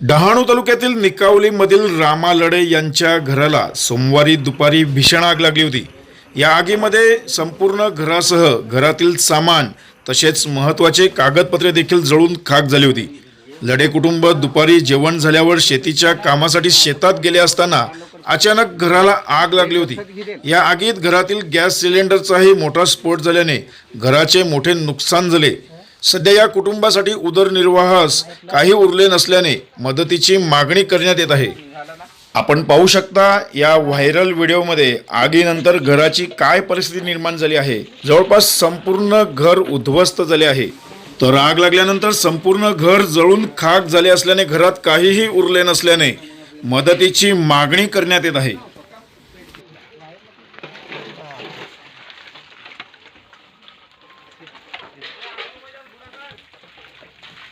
डहाणू तालुक्यातील निकावलीमधील रामा लडे यांच्या घराला सोमवारी दुपारी भीषण आग लागली होती. या आगीमध्ये संपूर्ण घरासह घरातील सामान तसेच महत्त्वाचे कागदपत्रे देखील जळून खाक झाली होती. लडे कुटुंब दुपारी जेवण झाल्यावर शेतीच्या कामासाठी शेतात गेले असताना अचानक घराला आग लागली होती. या आगीत घरातील गॅस सिलेंडरचाही मोठा स्फोट झाल्याने घराचे मोठे नुकसान झाले. सध्या या कुटुंबासाठी उदरनिर्वाहास काही उरले नसल्याने मदतीची मागणी करण्यात येत आहे. आपण पाहू शकता या व्हायरल व्हिडिओमध्ये आगीनंतर घराची काय परिस्थिती निर्माण झाली आहे. जवळपास संपूर्ण घर उद्ध्वस्त झाले आहे. तर आग लागल्यानंतर संपूर्ण घर जळून खाक झाले असल्याने घरात काहीही उरले नसल्याने मदतीची मागणी करण्यात येत आहे.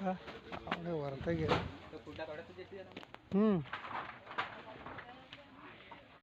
हा, अरे वरती गेला हम्म